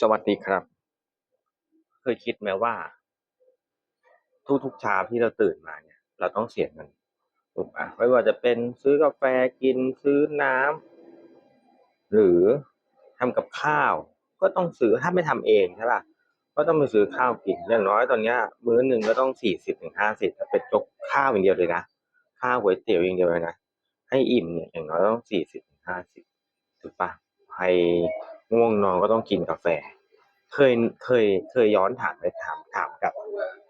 สวัสดีครับ เคยคิดไหมว่า ทุกๆเช้าที่เราตื่นมาเนี่ย เราต้องเสียเงินถูกปะไม่ว่าจะเป็นซื้อกาแฟกินซื้อน้ำหรือทำกับข้าว ก็ต้องซื้อถ้าไม่ทำเองใช่ป่ะก็ต้องไปซื้อข้าวกินอย่างน้อยตอนเนี้ยมื้อหนึ่งก็ต้องสี่สิบถึงห้าสิบถ้าเป็นจกข้าวอย่างเดียวเลยนะข้าวก๋วยเตี๋ยวอย่างเดียวเลยนะให้อิ่มเนี่ยอย่างน้อยต้องสี่สิบถึงห้าสิบถูกปะใคร ง่วงนอนก็ต้องกินกาแฟ เคยเคยเคยย้อนถามไปถามถามกับ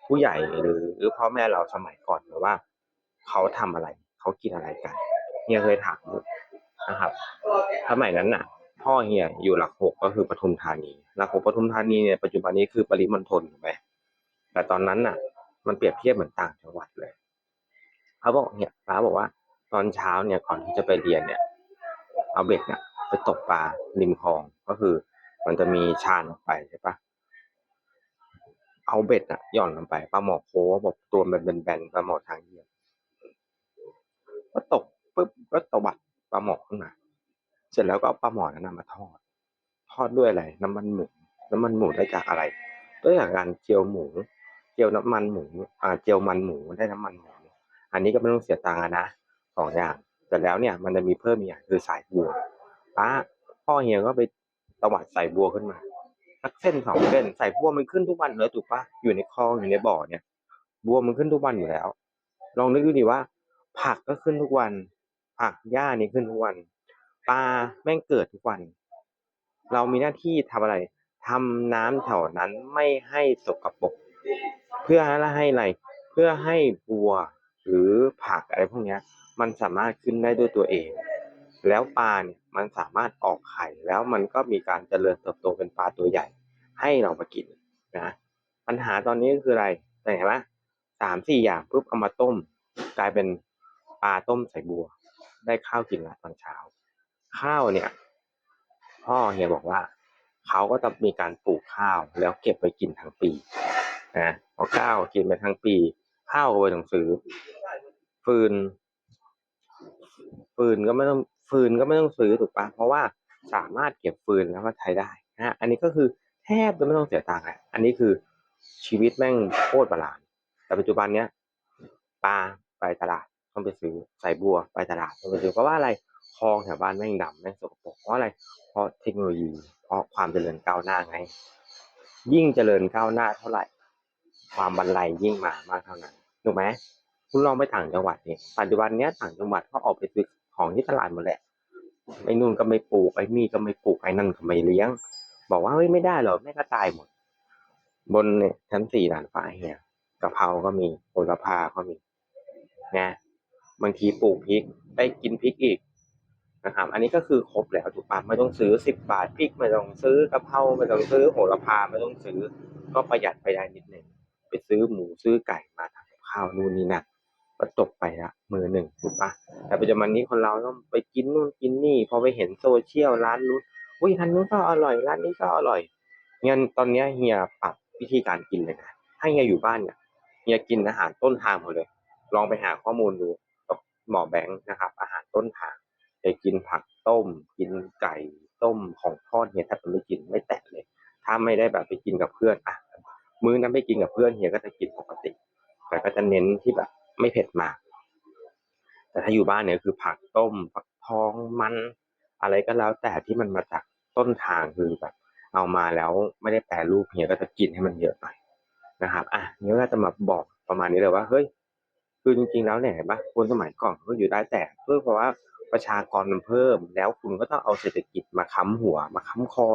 ผู้ใหญ่หรือหรือพ่อแม่เราสมัยก่อนว่า เขาทำอะไร เขากินอะไรกันเฮียเคยถามนะครับสมัยนั้นน่ะ พ่อเฮียอยู่หลักหกก็คือปทุมธานีหลักหกปทุมธานีเนี่ยปัจจุบันนี้คือปริมณฑลถูกไหมแต่ตอนนั้นน่ะ มันเปรียบเทียบเหมือนต่างจังหวัดเลยเขาบอกเนี่ยป้าบอกว่า ตอนเช้าเนี่ยก่อนที่จะไปเรียนเนี่ย เอาเบ็ดเนี่ย ไปตกปลาริมคลองก็คือ มันจะมีชานออกไปใช่ปะเอาเบ็ดอะหย่อนลงไปปลาหมอโค้บอกตัวมันเป็นแบนปลาหมอทางเดียวก็ตกปุ๊บก็ตวัดปลาหมอขึ้นมา เสร็จแล้วก็เอาปลาหมอนั้นมาทอด ทอดด้วยอะไร น้ำมันหมูน้ำมันหมูได้จากอะไรได้จากการเจียวหมู เจียวน้ำมันหมูอ่าเจียวมันหมูได้น้ำมันหมูอันนี้ก็ไม่ต้องเสียตังค์นะสองอย่างแต่แล้วเนี่ยมันจะมีเพิ่มอีกอย่างคือสายบัว ป้า พ่อเฮียก็ไปตวัดใสายบัวขึ้นมาสักเส้นสองเส้นใสายบัวมันขึ้นทุกวันเลยถูกปะอยู่ในคลองอยู่ในบ่อเนี่ย บัวมันขึ้นทุกวันอยู่แล้ว ลองนึกดูดิว่า ผักก็ขึ้นทุกวัน ผักหญ้านี่ขึ้นทุกวันปลาแม่งเกิดทุกวัน เรามีหน้าที่ทำอะไรทำน้ำแถวนั้นไม่ให้สกปรกเพื่อให้อะไร เพื่อให้บัวหรือผักอะไรพวกเนี้ย มันสามารถขึ้นได้ด้วยตัวเอง แล้วปลาเนี่ย มันสามารถออกไข่แล้วมันก็มีการเจริญเติบโตเป็นปลาตัวใหญ่ ให้เรามากินนะปัญหาตอนนี้ก็คืออะไรแต่เห็นไหมสามสี่อย่างปุ๊บเอามาต้ม กลายเป็นปลาต้มใส่บัว ได้ข้าวกินละตอนเช้า ข้าวเนี่ย พ่อเฮียบอกว่าเขาก็จะมีการปลูกข้าวแล้วเก็บไว้กินทั้งปีนะพอข้าวกินไปทั้งปี ข้าวก็ไม่ต้องซื้อฟืน ฟืนก็ไม่ต้อง ฟืนก็ไม่ต้องซื้อถูกปะเพราะว่าสามารถเก็บฟืนแล้วมาใช้ได้นะฮะอันนี้ก็คือแทบจะไม่ต้องเสียตังค์อะอันนี้คือชีวิตแม่งโคตรประหลาดแต่ปัจจุบันเนี้ยปลาไปตลาดต้องไปซื้อใส่บัวไปตลาดต้องไปซื้อเพราะว่าอะไรคลองแถวบ้านแม่งดำแม่งสกปรกเพราะอะไรเพราะเทคโนโลยี เพราะความเจริญก้าวหน้าไง ยิ่งเจริญก้าวหน้าเท่าไหร่ ความบรรลัยยิ่งมามากเท่านั้นถูกไหมคุณลองไปต่างจังหวัดเนี่ยปัจจุบันเนี้ยต่างจังหวัดเขาออกไปซื้อ ของที่ตลาดหมดแหละไอ้นู่นก็ไม่ปลูกไอ้นี่ก็ไม่ปลูกไอ้นั่นก็ไม่เลี้ยง บอกว่าเฮ้ยไม่ได้หรอกแม่ก็ตายหมด บนเนี่ยชั้นสี่ด่านฟ้าเฮียกะเพราก็มีโหระพาก็มีนะบางทีปลูกพริกได้กินพริกอีกนะครับ อันนี้ก็คือครบแล้วถูกปะไม่ต้องซื้อสิบบาทพริกไม่ต้องซื้อกะเพราไม่ต้องซื้อโหระพาไม่ต้องซื้อ ก็ประหยัดไปได้นิดหนึ่งไปซื้อหมูซื้อไก่มาทำข้าวนู่นนี่นั่น ก็จบไปละมือหนึ่งถูกปะแต่ปัจจุบันนี้คนเราต้องไปกินนู่นกินนี่พอไปเห็นโซเชียลร้านนู้นอุ้ยร้านนู้นก็อร่อยร้านนี้ก็อร่อยงั้นตอนเนี้ยเฮียปรับวิธีการกินเลยนะถ้าเฮียอยู่บ้านเนี่ยเฮียกินอาหารต้นทางหมดเลย ลองไปหาข้อมูลดูกับหมอแบงค์นะครับ อาหารต้นทางไปกินผักต้ม กินไก่ต้มของทอดเฮียแทบจะไม่กินไม่แตะเลย ถ้าไม่ได้แบบไปกินกับเพื่อนอะมื้อนั้นไม่กินกับเพื่อนเฮียก็จะกินปกติ แต่ก็จะเน้นที่แบบ ไม่เผ็ดมาก แต่ถ้าอยู่บ้านเนี่ยคือผักต้มผักทองมันอะไรก็แล้วแต่ที่มันมาจากต้นทางคือแบบเอามาแล้วไม่ได้แปรรูปเฮียก็จะกินให้มันเยอะหน่อยนะครับ อะนี่ก็จะมาบอกประมาณนี้เลยว่า เฮ้ย คือจริงๆแล้วเนี่ยเห็นปะคนสมัยก่อนก็อยู่ได้แต่เพื่อเพราะว่าประชากรมันเพิ่ม แล้วคุณก็ต้องเอาเศรษฐกิจมาค้ำหัว มาค้ำคอ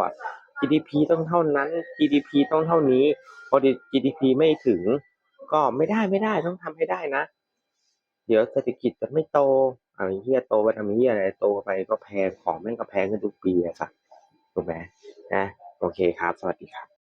GDP ต้องเท่านั้น GDP ต้องเท่านี้ พอ GDP ไม่ถึง ก็ไม่ได้ไม่ได้ต้องทำให้ได้นะ เดี๋ยวเศรษฐกิจจะไม่โตอะไรเฮียโตไปทำเฮียอะไรโตไปก็แพงของแม่งก็แพงขึ้นทุกปีอะสักถูกไหมนะโอเคครับ สวัสดีครับ